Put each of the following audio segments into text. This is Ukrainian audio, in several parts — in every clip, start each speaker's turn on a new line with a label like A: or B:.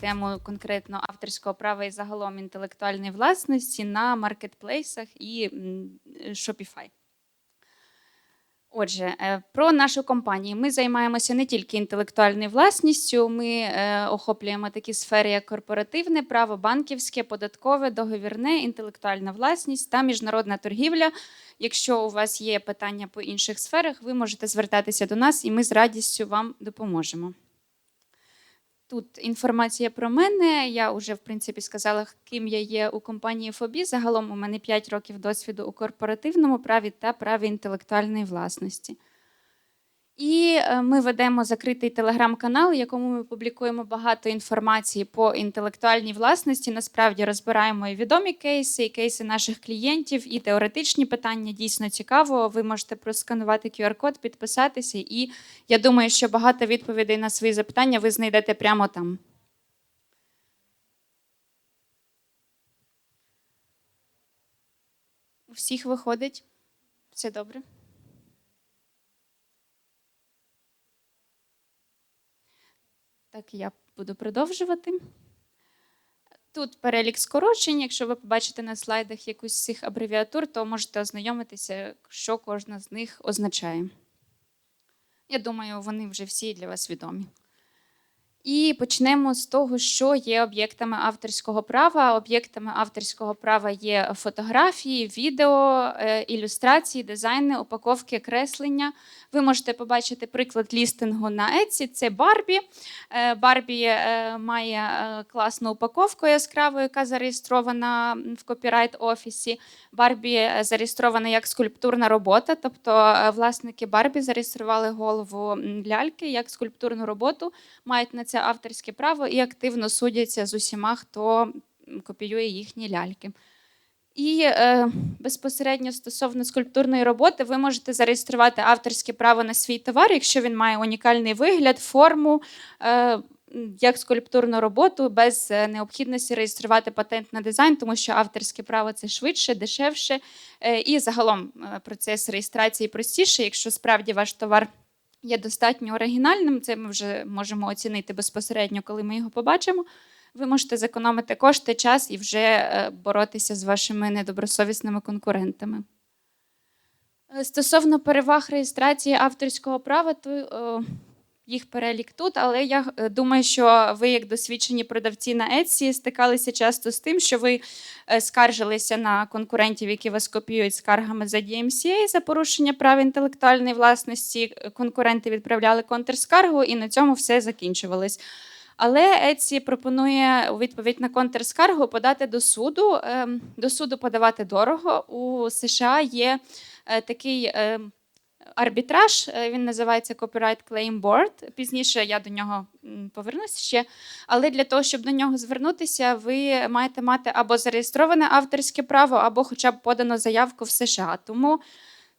A: тему конкретно авторського права і загалом інтелектуальної власності на маркетплейсах і Shopify. Отже, е, про нашу компанію. Ми займаємося не тільки інтелектуальною власністю, ми е, охоплюємо такі сфери, як корпоративне право, банківське, податкове, договірне, інтелектуальна власність та міжнародна торгівля. Якщо у вас є питання по інших сферах, ви можете звертатися до нас, і ми з радістю вам допоможемо. Тут інформація про мене. Я вже в принципі сказала, ким я є у компанії Фобі. Загалом у мене 5 років досвіду у корпоративному праві та праві інтелектуальної власності. Е, ми ведемо закритий телеграм-канал, в якому ми публікуємо багато інформації по інтелектуальній власності. Насправді розбираємо і відомі кейси, і кейси наших клієнтів, і теоретичні питання. Дійсно цікаво. Ви можете просканувати QR-код, підписатися, і я думаю, що багато відповідей на свої запитання ви знайдете прямо там. У всіх виходить. Все добре. Так, я буду продовжувати. Тут перелік скорочень. Якщо ви побачите на слайдах якусь з цих абревіатур, то можете ознайомитися, що кожна з них означає. Я думаю, вони вже всі для вас відомі. І почнемо з того, що є об'єктами авторського права. Об'єктами авторського права є фотографії, відео, е, ілюстрації, дизайни, упаковки, креслення. Ви можете побачити приклад лістингу на Etsy. Це Барбі. Е, Барбі е, має е, класну упаковку яскраву, яка зареєстрована в копірайт офісі. Барбі зареєстрована як скульптурна робота, тобто власники Барбі зареєстрували голову ляльки як скульптурну роботу, мають на це авторське право і активно судяться з усіма, хто копіює їхні ляльки. І е, безпосередньо стосовно скульптурної роботи, ви можете зареєструвати авторське право на свій товар, якщо він має унікальний вигляд, форму. Е, як скульптурну роботу без е, необхідності реєструвати патент на дизайн, тому що авторське право це швидше, дешевше, е, і загалом е, процес реєстрації простіше, якщо справді ваш товар є достатньо оригінальним. Це ми вже можемо оцінити безпосередньо, коли ми його побачимо. Ви можете зекономити кошти, час і вже е, боротися з вашими недобросовісними конкурентами. Е, Стосовно переваг реєстрації авторського права, то е, їх перелік тут, але я думаю, що ви, як досвідчені продавці на Etsy, стикалися часто з тим, що ви скаржилися на конкурентів, які вас копіюють скаргами за DMCA, за порушення прав інтелектуальної власності. Конкуренти відправляли контрскаргу, і на цьому все закінчувалось. Але Etsy пропонує у відповідь на контрскаргу подати до суду. Ем, До суду подавати дорого. У США є е, такий ем, арбітраж, е, він називається Copyright Claim Board. Пізніше я до нього повернусь ще. Але для того, щоб до нього звернутися, ви маєте мати або зареєстроване авторське право, або хоча б подано заявку в США. Тому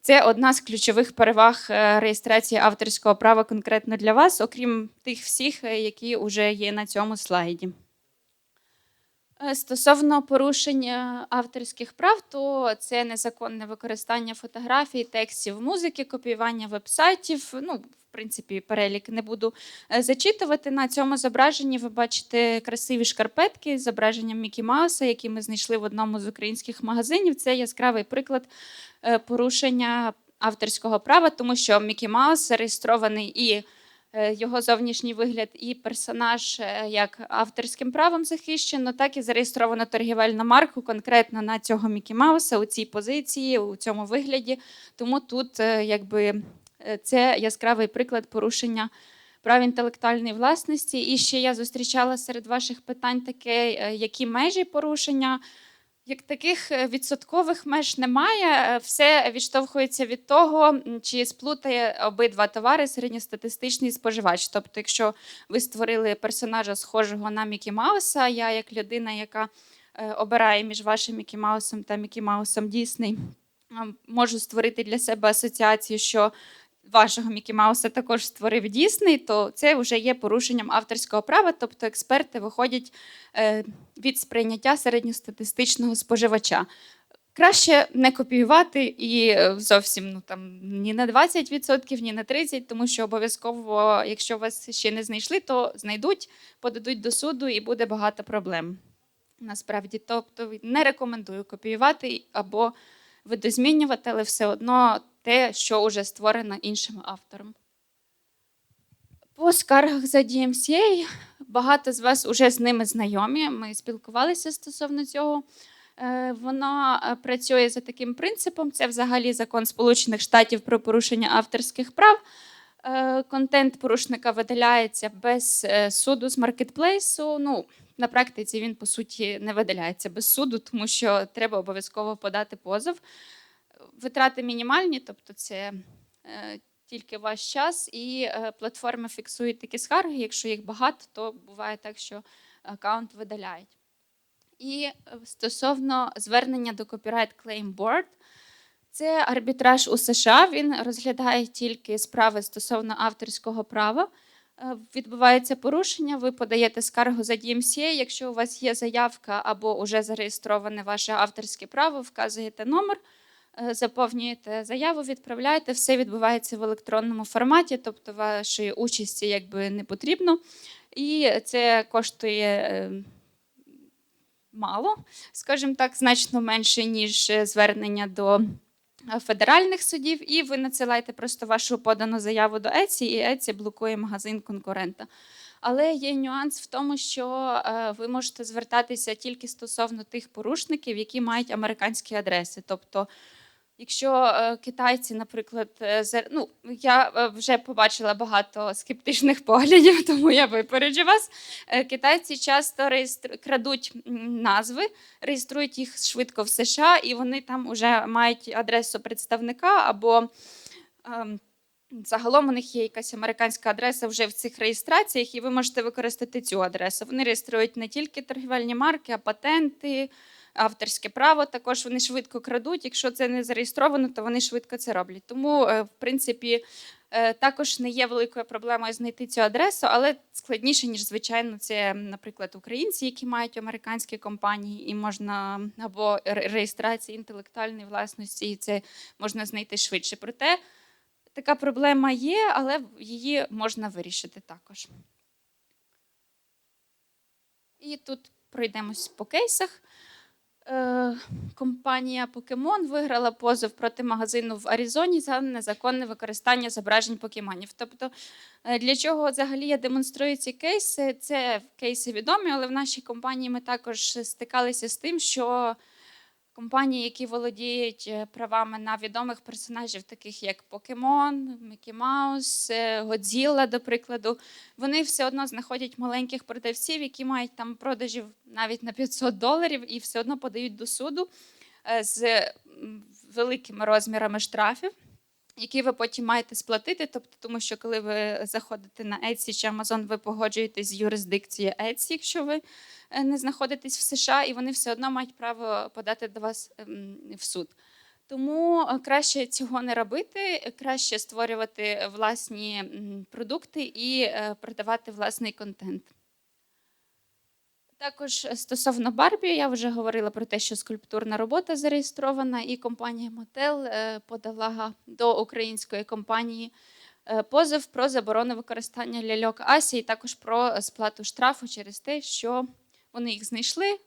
A: це одна з ключових переваг е, реєстрації авторського права конкретно для вас, окрім тих всіх, е, які вже є на цьому слайді. Е, Стосовно порушення авторських прав, то це незаконне використання фотографій, текстів, музики, копіювання вебсайтів. Ну, в принципі, перелік не буду е, зачитувати. На цьому зображенні ви бачите красиві шкарпетки з зображенням Мікі Мауса, які ми знайшли в одному з українських магазинів. Це яскравий приклад е, порушення авторського права, тому що Мікі Маус зареєстрований і його зовнішній вигляд і персонаж е, як авторським правом захищено, так і зареєстровано торгівельну марку конкретно на цього Мікі Мауса у цій позиції, у цьому вигляді. Тому тут е, якби е, це яскравий приклад порушення прав інтелектуальної власності. І ще я зустрічала серед ваших питань таке, е, які межі порушення. Як таких е, відсоткових меж немає, е, все відштовхується від того, чи сплутає обидва товари середньостатистичний споживач. Тобто, якщо ви створили персонажа схожого на Мікі Мауса, я як людина, яка е, обирає між вашим Мікі Маусом та Мікі Маусом Дісней, можу створити для себе асоціацію, що вашого Мікі Мауса також створив Дісней, то це вже є порушенням авторського права. Тобто експерти виходять е, від сприйняття середньостатистичного споживача. Краще не копіювати і е, зовсім ну там ні на 20%, ні на 30%, тому що обов'язково, якщо вас ще не знайшли, то знайдуть, подадуть до суду і буде багато проблем. Насправді, тобто не рекомендую копіювати або видозмінювати, але все одно те, що вже створено іншим автором. По скаргах за DMCA багато з вас вже з ними знайомі. Ми спілкувалися стосовно цього. Е, Воно е, працює за таким принципом: це взагалі закон Сполучених Штатів про порушення авторських прав. Е, Контент порушника видаляється без суду з маркетплейсу. Ну, на практиці він по суті не видаляється без суду, тому що треба обов'язково подати позов. Витрати мінімальні, тобто це е, тільки ваш час, і е, платформи фіксують такі скарги. Якщо їх багато, то буває так, що аккаунт видаляють. І е, стосовно звернення до Copyright Claim Board, це арбітраж у США. Він розглядає тільки справи стосовно авторського права. Е, Відбувається порушення, ви подаєте скаргу за DMCA. Якщо у вас є заявка або вже зареєстроване ваше авторське право, вказуєте номер, заповнюєте заяву, відправляєте. Все відбувається в електронному форматі, тобто вашої участі якби не потрібно. І це коштує е, мало, скажімо так, значно менше, ніж е, звернення до е, федеральних судів, і ви надсилаєте просто вашу подану заяву до Etsy, і Etsy блокує магазин конкурента. Але є нюанс в тому, що е, ви можете звертатися тільки стосовно тих порушників, які мають американські адреси. Тобто, якщо е, китайці, наприклад, е, ну, я е, вже побачила багато скептичних поглядів, тому я випереджу вас. Китайці часто реєстр... крадуть назви, реєструють їх швидко в США, і вони там вже мають адресу представника або. ем, Загалом у них є якась американська адреса вже в цих реєстраціях, і ви можете використати цю адресу. Вони реєструють не тільки торгівельні марки, а патенти, авторське право. Також вони швидко крадуть. Якщо це не зареєстровано, то вони швидко це роблять. Тому, е, в принципі, е, також не є великою проблемою знайти цю адресу, але складніше, ніж звичайно, це, наприклад, українці, які мають американські компанії, і можна або ре- реєстрації інтелектуальної власності, і це можна знайти швидше. Проте така проблема є, але її можна вирішити також. І тут пройдемось по кейсах. Е, компанія Покемон виграла позов проти магазину в Аризоні за незаконне використання зображень покемонів. Тобто, е, для чого взагалі я демонструю ці кейси? Це кейси відомі, але в нашій компанії ми також стикалися з тим, що компанії, які володіють е, правами на відомих персонажів, таких як Покемон, Мікі Маус, е, Годзілла, до прикладу, вони все одно знаходять маленьких продавців, які мають там продажів навіть на 500 доларів, і все одно подають до суду е, з великими розмірами штрафів. Які ви потім маєте сплатити, тобто, тому що коли ви заходите на Etsy чи Amazon, ви погоджуєтесь з юрисдикцією Etsy, якщо ви е, не знаходитесь в США, і вони все одно мають право подати до вас ем, в суд. Тому е, краще цього не робити, краще створювати власні продукти і е, продавати власний контент. Також е, стосовно Барбі, я вже говорила про те, що скульптурна робота зареєстрована, і компанія Мотел подала до української компанії е, позов про заборону використання ляльок Асі, і також про сплату штрафу через те, що вони їх знайшли.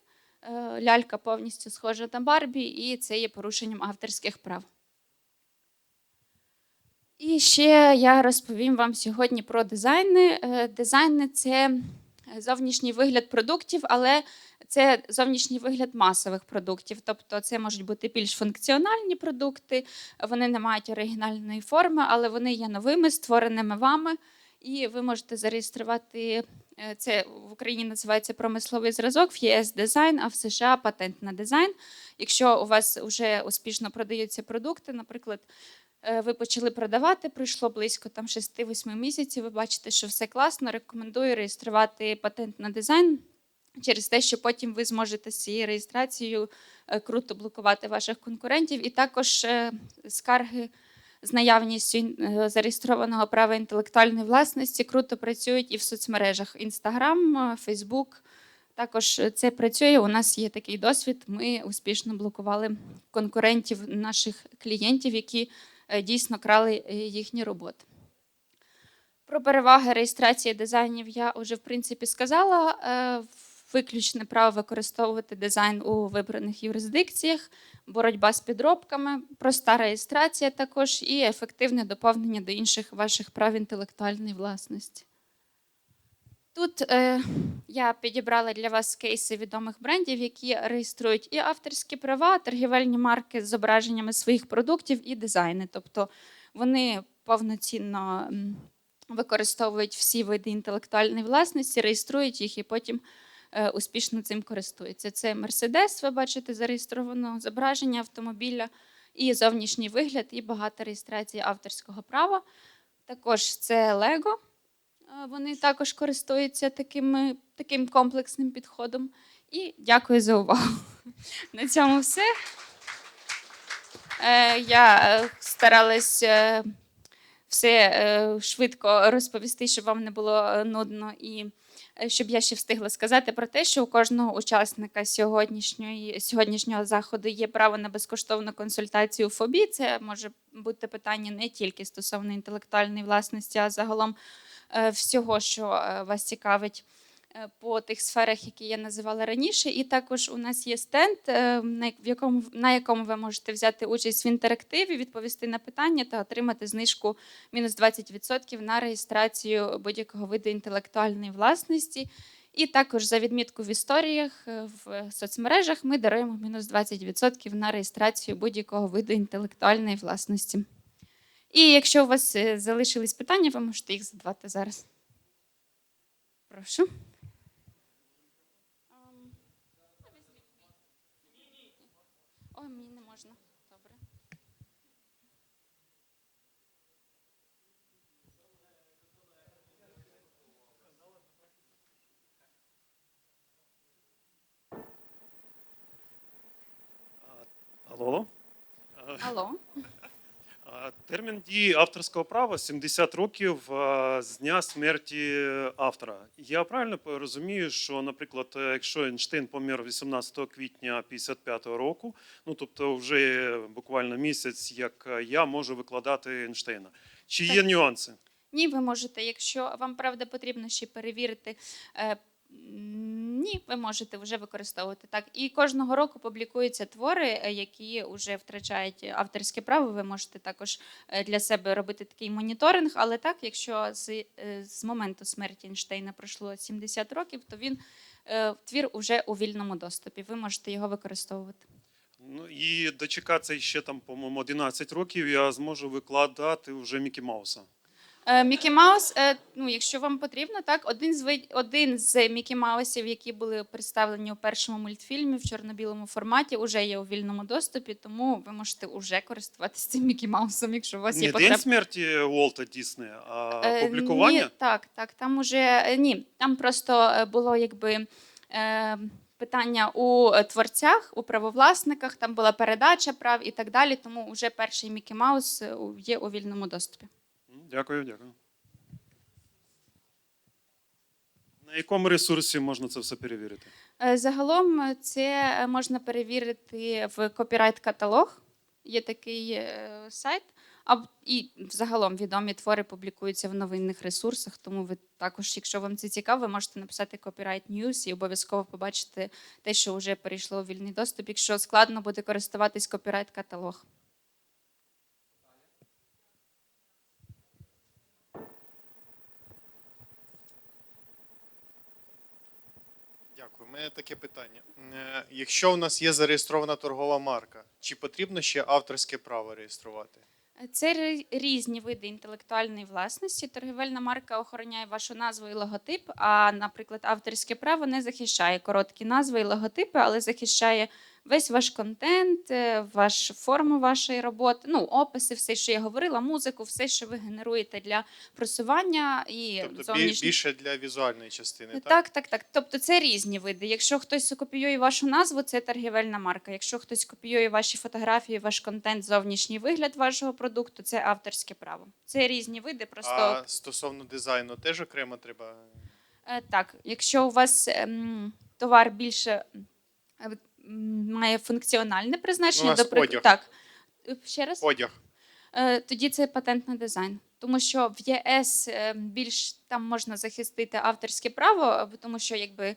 A: Е, Лялька повністю схожа на Барбі, і це є порушенням авторських прав. І ще я розповім вам сьогодні про дизайни. Дизайни це зовнішній вигляд продуктів, але це зовнішній вигляд масових продуктів. Тобто це можуть бути більш функціональні продукти, вони не мають оригінальної форми, але вони є новими, створеними вами. І ви можете зареєструвати е, це в Україні називається промисловий зразок, в ЄС дизайн, а в США патент на дизайн. Якщо у вас вже успішно продаються продукти, наприклад, ви почали продавати, пройшло близько там 6-8 місяців. Ви бачите, що все класно. Рекомендую реєструвати патент на дизайн через те, що потім ви зможете з цією реєстрацією е, круто блокувати ваших конкурентів, і також е, скарги з наявністю е, зареєстрованого права інтелектуальної власності круто працюють і в соцмережах Instagram, Facebook, Також це працює. У нас є такий досвід. Ми успішно блокували конкурентів наших клієнтів, які е, дійсно крали е, їхні роботи. Про переваги реєстрації дизайнів я вже в принципі сказала. Е, Виключне право використовувати дизайн у вибраних юрисдикціях, боротьба з підробками, проста реєстрація також і ефективне доповнення до інших ваших прав інтелектуальної власності. Тут е, я підібрала для вас кейси відомих брендів, які реєструють і авторські права, торгівельні марки з зображеннями своїх продуктів і дизайни. Тобто вони повноцінно використовують всі види інтелектуальної власності, реєструють їх і потім е, успішно цим користуються. Це Mercedes, ви бачите, зареєстровано зображення автомобіля і зовнішній вигляд, і багата реєстрація авторського права. Також це Lego. Вони також користуються такими, таким комплексним підходом. І дякую за увагу. На цьому все. Е, Я е, старалась е, все швидко розповісти, щоб вам не було нудно, і щоб я ще встигла сказати про те, що у кожного учасника сьогоднішньої, сьогоднішнього заходу є право на безкоштовну консультацію ФОБІ. Це може бути питання не тільки стосовно інтелектуальної власності, а загалом всього, що е, вас цікавить е, по тих сферах, які я називала раніше. І також у нас є стенд, е, в якому, на якому ви можете взяти участь в інтерактиві, відповісти на питання та отримати знижку мінус 20% на реєстрацію будь-якого виду інтелектуальної власності. І також за відмітку в історіях е, в соцмережах ми даруємо мінус 20% на реєстрацію будь-якого виду інтелектуальної власності. І якщо у вас е, залишились питання, ви можете їх задавати зараз. Прошу. О, мені не можна. Добре.
B: Алло.
A: Алло.
B: Термін дії авторського права 70 років з дня смерті автора. Я правильно розумію, що, наприклад, е, якщо Ейнштейн помер 18 квітня 55-го року, ну тобто вже буквально місяць, як е, я можу викладати Ейнштейна. Чи є
A: Так.
B: нюанси?
A: Ні, ви можете, якщо вам правда потрібно ще перевірити. Ні, ви можете вже використовувати так. І кожного року публікуються твори, е, які вже втрачають авторське право. Ви можете також е, для себе робити такий моніторинг. Але так, якщо з, е, з моменту смерті Ейнштейна пройшло 70 років, то він твір уже у вільному доступі. Ви можете його використовувати.
B: Ну і дочекатися ще там, по-моєму, 11 років я зможу викладати вже Мікі Мауса.
A: Е, Мікі Маус, е, ну якщо вам потрібно, так один з один з Мікі Маусів, які були представлені у першому мультфільмі в чорно-білому форматі, уже є у вільному доступі, тому ви можете уже користуватися цим Мікі Маусом, якщо у вас
B: Не
A: є
B: день смерті Уолта Діснея, а
A: Е,
B: публікування?
A: Ні, так, так. Там уже е, ні, там просто е, було якби. Е, Питання у е, творцях, у правовласниках, там була передача прав і так далі. Тому вже перший Мікі Маус е, є у вільному доступі.
B: Дякую, дякую. На якому ресурсі можна це все перевірити?
A: Е, Загалом е, це е, можна перевірити в копірайт-каталог. Є такий сайт. А і загалом відомі твори публікуються в новинних ресурсах. Тому ви також, якщо вам це цікаво, ви можете написати Copyright News і обов'язково побачити те, що вже перейшло у вільний доступ. Якщо складно буде користуватись копірайт-каталог.
C: Дякую. Мене таке питання. Е, Якщо у нас є зареєстрована торгова марка, чи потрібно ще авторське право реєструвати?
A: Це ри- різні види інтелектуальної власності. Торгівельна марка охороняє вашу назву і логотип. А, наприклад, авторське право не захищає короткі назви і логотипи, але захищає весь ваш контент, е, ваш форму вашої роботи, ну описи, все, що я говорила, музику, все, що ви генеруєте для просування і
C: Тобто
A: зовнішніх
C: більше для візуальної частини, так?
A: так, так, так. Тобто це різні види. Якщо хтось копіює вашу назву, це торгівельна марка. Якщо хтось копіює ваші фотографії, ваш контент, зовнішній вигляд вашого продукту, це авторське право. Це різні види. Просто
C: А стосовно дизайну теж окремо треба.
A: е, так, якщо у вас ем, товар більше має функціональне призначення,
C: у нас
A: доприк-
C: одяг.
A: так. Е, Ще раз?
C: Одяг.
A: Е, тоді це патент на дизайн. Тому що в ЄС е, більш там можна захистити авторське право, бо тому що якби е,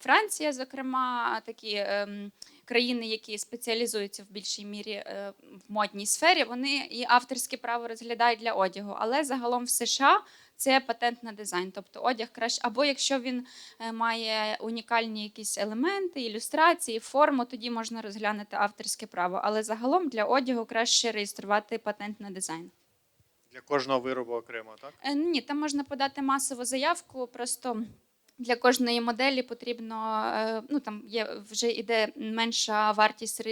A: Франція, зокрема, такі ем, країни, які спеціалізуються в більшій мірі е, в модній сфері, вони і авторське право розглядають для одягу. Але загалом в США це патент на дизайн, тобто одяг краще, або якщо він е, має унікальні якісь елементи, ілюстрації, форму, тоді можна розглянути авторське право. Але загалом для одягу краще реєструвати патент на дизайн.
C: Для кожного виробу окремо, так?
A: Е, Ні, там можна подати масову заявку. Просто для кожної моделі потрібно е, ну там є вже іде менша вартість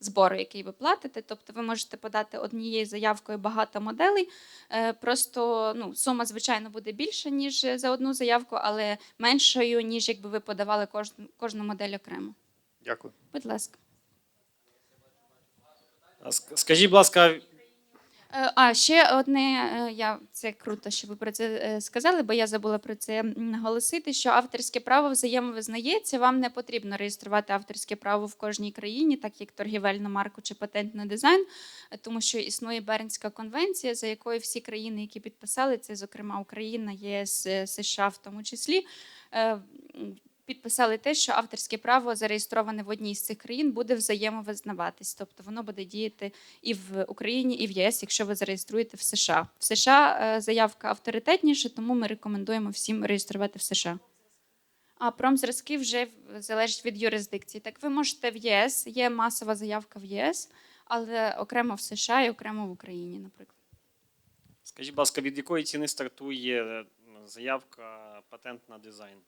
A: збору, який ви платите. Тобто ви можете подати однією заявкою багато моделей. Е, Просто ну, сума, звичайно, буде більша, ніж за одну заявку, але меншою, ніж якби ви подавали кожну, кожну модель окремо.
C: Дякую.
A: Будь ласка.
D: Скажіть, будь ласка,
A: Е, А ще одне, е, я це круто, що ви про це е, сказали, бо я забула про це наголосити. Що авторське право взаємовизнається. Вам не потрібно реєструвати авторське право в кожній країні, так як торгівельну марку чи патент на дизайн, е, тому що існує Бернська конвенція, за якою всі країни, які підписали це, зокрема Україна, ЄС, е, США, в тому числі. Підписали те, що авторське право зареєстроване в одній з цих країн буде взаємовизнаватись, тобто воно буде діяти і в Україні, і в ЄС, якщо ви зареєструєте в США. В США е, заявка авторитетніша, тому ми рекомендуємо всім реєструвати в США. А промзразки вже залежить від юрисдикції. Так ви можете в ЄС, є масова заявка в ЄС, але окремо в США і окремо в Україні, наприклад.
D: скажіть, будь ласка, від якої ціни стартує е, заявка патент на дизайн?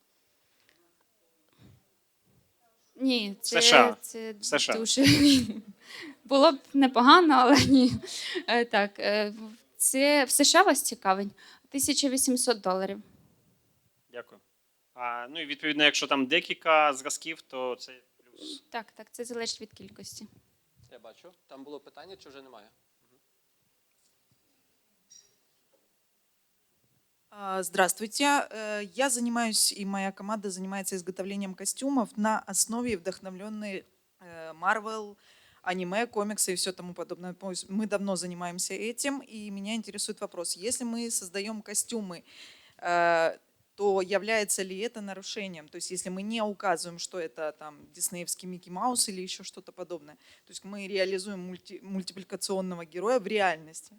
A: Ні, це,
D: США.
A: це
D: США.
A: дуже було б непогано, але ні. Е, Так, е, це в США вас цікавить 1800 доларів.
D: Дякую. А, ну і відповідно, якщо там декілька зразків, то це плюс.
A: Так, так, це залежить від кількості.
E: Я бачу. Там було питання, чи вже немає?
F: Здравствуйте. Э, Я занимаюсь, и моя команда занимается изготовлением костюмов на основе вдохновленной э, Marvel, аниме, комиксы и все тому подобное. Мы давно занимаемся этим, и меня интересует вопрос, если мы создаем костюмы, э, то является ли это нарушением? То есть если мы не указываем, что это там диснеевский Микки Маус или еще что-то подобное, то есть мы реализуем мульти- мультипликационного героя в реальности.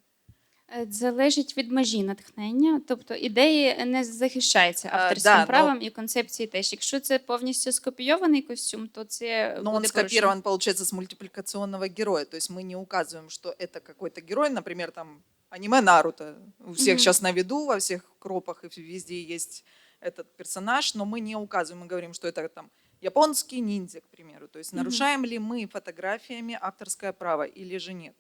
A: Е, Залежить від межі натхнення, тобто ідеї не захищаються
F: А,
A: авторським
F: да, ну-
A: правом і концепції теж. Якщо це повністю скопійований костюм, то це
F: Но
A: буде
F: он
A: порушення.
F: скопирован, получается, с мультипликационного героя. То есть мы не указываем, что это какой-то герой, например, там аниме Наруто. У всех
A: Мгм.
F: сейчас на виду, во всех кропах и везде есть этот персонаж, но мы не указываем, мы говорим, что это там японский ниндзя, к примеру. То есть
A: Мгм.
F: нарушаем ли мы фотографиями авторское право или же нет?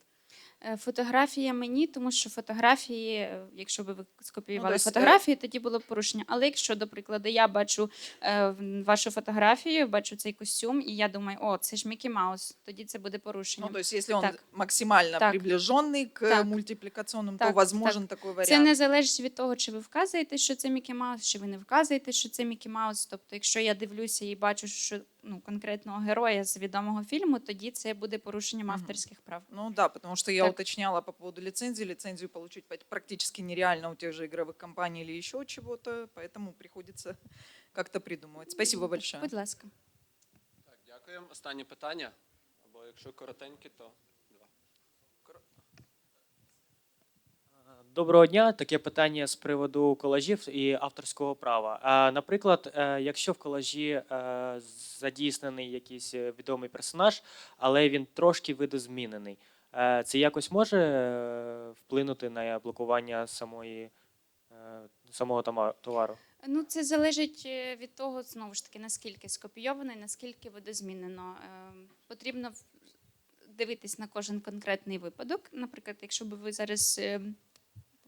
A: Е, Фотографія мені, тому що фотографії, е, якщо би ви скопіювали
F: Ну, тобто, е,
A: фотографії, тоді було б порушення. Але якщо, до прикладу, я бачу е, вашу фотографію, бачу цей костюм, і я думаю, о, це ж Мікі Маус, тоді це буде порушення.
F: Ну, то есть если он
A: Так.
F: максимально
A: Так.
F: приближенный к
A: Так.
F: мультипликационным,
A: Так,
F: то возможен такой вариант.
A: Це не залежить від того, чи ви вказуєте, що це Мікі Маус, чи ви не вказуєте, що це Мікі Маус. Тобто, якщо я дивлюся і бачу, що ну, конкретного героя з відомого фільму, тоді це буде порушенням
F: Мгм.
A: авторських прав.
F: Ну да, потому что я
A: Так.
F: уточняла по поводу лицензии. Лицензию получить пр- практически нереально у тех же игровых компаний или еще чего-то, поэтому приходится как-то придумывать. Спасибо большое.
A: Будь ласка.
E: Так, дякуємо. Останнє питання. Або якщо коротеньке, то
G: Доброго дня. Таке питання з приводу колажів і авторського права. Наприклад, е, якщо в колажі е, задійснений якийсь е, відомий персонаж, але він трошки видозмінений, це якось може вплинути на блокування самої, самого товару?
A: Ну, це залежить від того, знову ж таки, наскільки скопійовано наскільки видозмінено. Потрібно дивитись на кожен конкретний випадок. Наприклад, якщо б ви зараз е,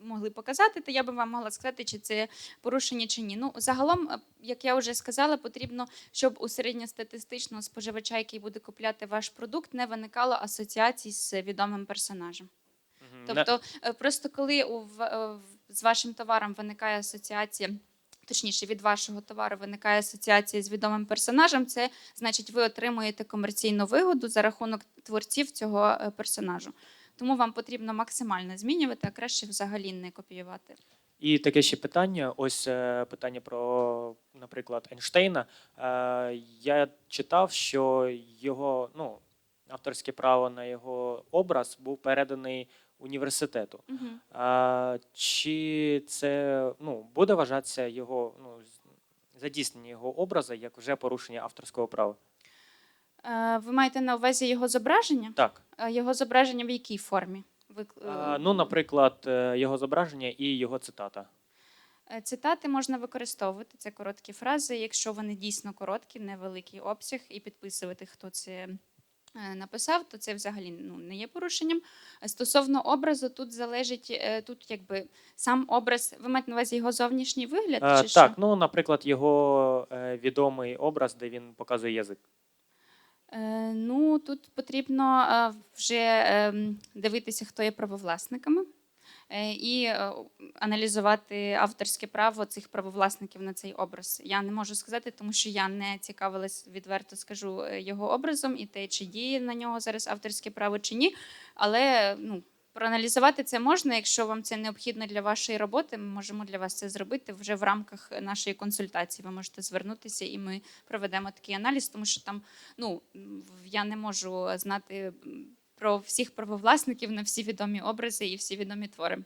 A: могли показати, то я би вам могла сказати, чи це порушення чи ні. Ну, загалом, е, як я вже сказала, потрібно, щоб у середньостатистичного споживача, який буде купляти ваш продукт, не виникало асоціацій з відомим персонажем. Тобто, е, просто коли у, в- е, з вашим товаром виникає асоціація точніше, від вашого товару виникає асоціація з відомим персонажем, це значить, ви отримуєте комерційну вигоду за рахунок творців цього персонажу. Тому вам потрібно максимально змінювати, а краще взагалі не копіювати.
G: І таке ще питання. Ось е, питання про, наприклад, Ейнштейна. Е, Я читав, що його ну, авторське право на його образ був переданий університету.
A: Угу.
G: А, чи це ну, буде вважатися його ну, задійснення його образу як вже порушення авторського права?
A: Е, ви маєте на увазі його зображення?
G: Так.
A: Е, Його зображення в якій формі? Ви, е,
G: ну, наприклад, його зображення і його цитата.
A: Цитати можна використовувати. Це короткі фрази, якщо вони дійсно короткі, невеликий обсяг, і підписувати, хто це написав, то це взагалі ну, не є порушенням. Стосовно образу, тут залежить тут, якби сам образ. Ви маєте на увазі його зовнішній вигляд?
G: А,
A: чи що?
G: так, ну, наприклад, його відомий образ, де він показує язик.
A: Е, Ну, тут потрібно е, вже ем, дивитися, хто є правовласниками, е, і аналізувати авторське право цих правовласників на цей образ. Я не можу сказати, тому що я не цікавилась, відверто скажу, його образом і те, чи діє на нього зараз авторське право чи ні. Але ну, проаналізувати це можна, якщо вам це необхідно для вашої роботи. Ми можемо для вас це зробити вже в рамках нашої консультації. Ви можете звернутися, і ми проведемо такий аналіз, тому що там ну я не можу знати про всіх правовласників на всі відомі образи і всі відомі твори.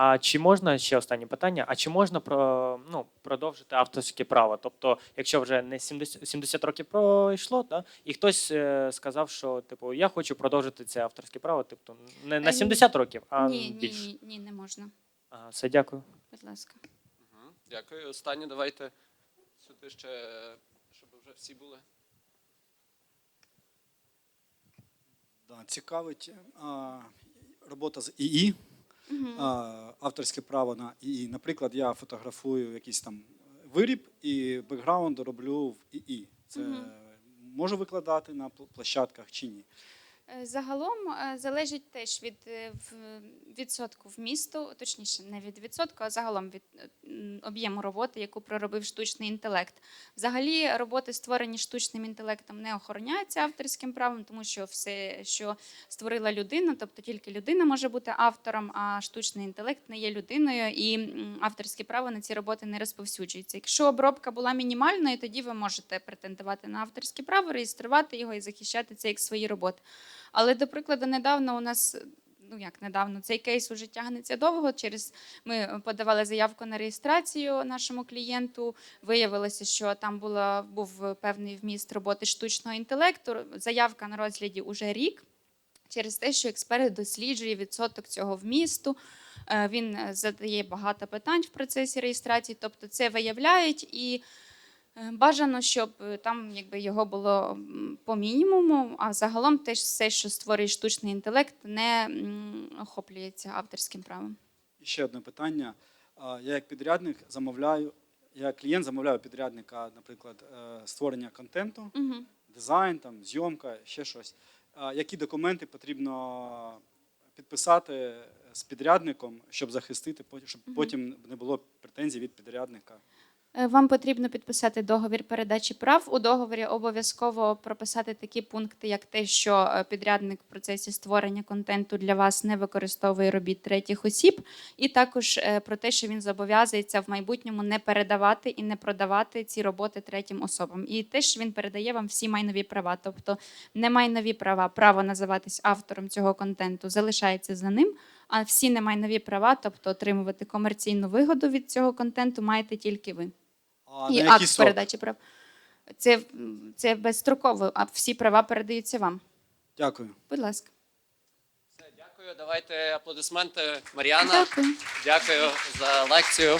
G: А чи можна ще останнє питання? А чи можна про, ну, продовжити авторське право? Тобто, якщо вже не 70, 70 років пройшло, да, і хтось е, сказав, що типу я хочу продовжити це авторське право, тобто не на
A: Е,
G: 70 років, а
A: ні, ні,
G: більше.
A: ні, ні, не можна.
G: Ага, все, дякую.
A: Будь ласка.
E: Мгм. Дякую. Останнє давайте сюди ще, щоб вже всі були.
H: Да, цікавить а, робота з ІІ, авторське право на ІІ. Наприклад, я фотографую якийсь там виріб і бекграунд роблю в ІІ. Це можу викладати на пл- площадках чи ні?
A: Е, Загалом е, залежить теж від е, в- відсотку вмісту, точніше, не від відсотку, а загалом від об'єму роботи, яку проробив штучний інтелект. Взагалі, роботи, створені штучним інтелектом, не охороняються авторським правом, тому що все, що створила людина, тобто тільки людина може бути автором, а штучний інтелект не є людиною, і авторське право на ці роботи не розповсюджується. Якщо обробка була мінімальною, тоді ви можете претендувати на авторське право, реєструвати його і захищати це як свої роботи. Але, до прикладу, недавно у нас. Ну як недавно цей кейс уже тягнеться довго. Через ми подавали заявку на реєстрацію нашому клієнту. Виявилося, що там була був певний вміст роботи штучного інтелекту. Заявка на розгляді уже рік через те, що експерт досліджує відсоток цього вмісту. Е, Він е, задає багато питань в процесі реєстрації, тобто це виявляють і. Е, Бажано, щоб е, там якби його було по мінімуму, а загалом теж все, що створює штучний інтелект, не охоплюється авторським правом.
H: І ще одне питання. Я як підрядник замовляю, я як клієнт замовляю підрядника, наприклад, е, створення контенту,
A: Угу.
H: дизайн, там, зйомка, ще щось. Які документи потрібно підписати з підрядником, щоб захистити, щоб
A: Мгм.
H: потім не було претензій від підрядника?
A: Е, Вам потрібно підписати договір передачі прав. У договорі обов'язково прописати такі пункти, як те, що е, підрядник в процесі створення контенту для вас не використовує робіт третіх осіб, і також е, про те, що він зобов'язується в майбутньому не передавати і не продавати ці роботи третім особам. І теж він передає вам всі майнові права. Тобто немайнові права, право називатись автором цього контенту залишається за ним. А всі немайнові права, тобто отримувати комерційну вигоду від цього контенту, маєте тільки ви
H: А
A: і
H: на
A: акт
H: який срок?
A: передачі прав. Це, це безстроково, а всі права передаються вам.
H: Дякую.
A: Будь ласка.
E: Все, дякую. Давайте аплодисменти Мар'яна.
A: Дякую.
E: Дякую за лекцію.